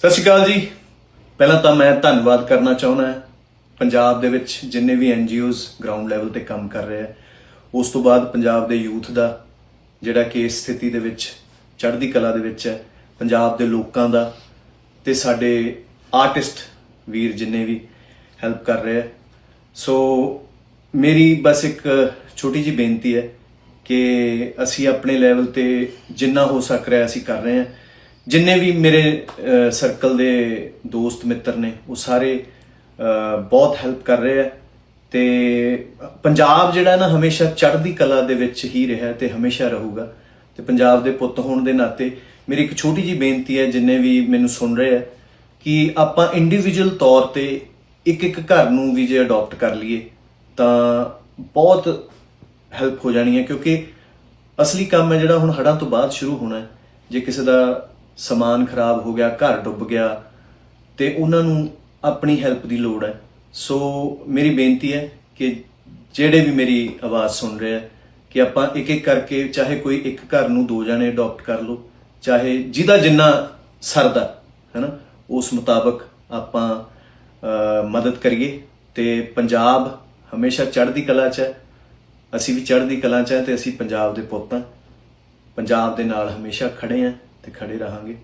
ਸਤਿ ਸ਼੍ਰੀ ਅਕਾਲ ਜੀ। ਪਹਿਲਾਂ ਤਾਂ ਮੈਂ ਧੰਨਵਾਦ ਕਰਨਾ ਚਾਹੁੰਦਾ ਹਾਂ। ਪੰਜਾਬ ਦੇ ਵਿੱਚ ਜਿੰਨੇ ਵੀ ਐਨਜੀਓਜ਼ ਗਰਾਊਂਡ ਲੈਵਲ ਤੇ ਕੰਮ ਕਰ ਰਹੇ ਆ, ਉਸ ਤੋਂ ਬਾਅਦ ਪੰਜਾਬ ਦੇ ਯੂਥ ਦਾ, ਜਿਹੜਾ ਕਿ ਇਸ ਸਥਿਤੀ ਦੇ ਵਿੱਚ, ਚੜ੍ਹਦੀ ਕਲਾ ਦੇ ਵਿੱਚ ਹੈ, ਪੰਜਾਬ ਦੇ ਲੋਕਾਂ ਦਾ ਤੇ ਸਾਡੇ ਆਰਟਿਸਟ ਵੀਰ ਜਿੰਨੇ ਵੀ ਹੈਲਪ ਕਰ ਰਹੇ ਆ। ਸੋ ਮੇਰੀ ਬਸ ਇੱਕ ਛੋਟੀ ਜੀ ਬੇਨਤੀ ਹੈ ਕਿ ਅਸੀਂ ਆਪਣੇ ਲੈਵਲ ਤੇ ਜਿੰਨਾ ਹੋ ਸਕ ਰਿਹਾ ਅਸੀਂ ਕਰ ਰਹੇ ਹਾਂ। ਜਿੰਨੇ ਵੀ ਮੇਰੇ ਸਰਕਲ ਦੇ ਦੋਸਤ ਮਿੱਤਰ ਨੇ, ਉਹ ਸਾਰੇ ਬਹੁਤ ਹੈਲਪ ਕਰ ਰਹੇ ਆ। ਤੇ ਪੰਜਾਬ ਜਿਹੜਾ ਨਾ ਹਮੇਸ਼ਾ ਚੜ੍ਹਦੀ ਕਲਾ ਦੇ ਵਿੱਚ ਹੀ ਰਿਹਾ ਤੇ ਹਮੇਸ਼ਾ ਰਹੂਗਾ। ਤੇ ਪੰਜਾਬ ਦੇ ਪੁੱਤ ਹੋਣ ਦੇ ਨਾਤੇ ਮੇਰੀ ਇੱਕ ਛੋਟੀ ਜੀ ਬੇਨਤੀ ਹੈ, ਜਿੰਨੇ ਵੀ ਮੈਨੂੰ ਸੁਣ ਰਹੇ ਆ, ਕਿ ਆਪਾਂ ਇੰਡੀਵਿਜੂਅਲ ਤੌਰ ਤੇ ਇੱਕ ਇੱਕ ਘਰ ਨੂੰ ਵੀ ਜੇ ਅਡਾਪਟ ਕਰ ਲਈਏ, ਤਾਂ ਬਹੁਤ ਹੈਲਪ ਹੋ ਜਾਣੀ ਹੈ। ਕਿਉਂਕਿ ਅਸਲੀ ਕੰਮ ਹੈ ਜਿਹੜਾ ਹੁਣ ਹੜ੍ਹਾਂ ਤੋਂ ਬਾਅਦ ਸ਼ੁਰੂ ਹੋਣਾ ਹੈ। ਜੇ ਕਿਸੇ ਦਾ ਸਮਾਨ ਖਰਾਬ ਹੋ ਗਿਆ, ਘਰ ਡੁੱਬ ਗਿਆ ਤੇ ਉਹਨਾਂ ਨੂੰ ਆਪਣੀ ਹੈਲਪ ਦੀ ਲੋੜ ਹੈ। ਸੋ ਮੇਰੀ ਬੇਨਤੀ ਹੈ ਕਿ ਜਿਹੜੇ ਵੀ ਮੇਰੀ ਆਵਾਜ਼ ਸੁਣ ਰਹੇ ਆ ਕਿ ਆਪਾਂ ਇੱਕ ਇੱਕ ਕਰਕੇ ਚਾਹੇ ਕੋਈ ਇੱਕ ਘਰ ਨੂੰ ਦੋ ਜਣੇ ਅਡਾਪਟ ਕਰ ਲਓ, ਚਾਹੇ ਜਿਹਦਾ ਜਿੰਨਾ ਸਰਦਾ, ਹੈਨਾ, ਉਸ ਮੁਤਾਬਕ ਆਪਾਂ ਮਦਦ ਕਰੀਏ। ਤੇ ਪੰਜਾਬ ਹਮੇਸ਼ਾ ਚੜ੍ਹਦੀ ਕਲਾ 'ਚ ਹੈ। ਅਸੀਂ ਵੀ ਚੜ੍ਹਦੀ ਕਲਾ 'ਚ ਹੈ ਤੇ ਅਸੀਂ ਪੰਜਾਬ ਦੇ ਪੁੱਤ ਹਾਂ। ਪੰਜਾਬ ਦੇ ਨਾਲ ਹਮੇਸ਼ਾ ਖੜੇ ਹਾਂ। ਤੇ ਖੜੇ ਰਹਾਂਗੇ।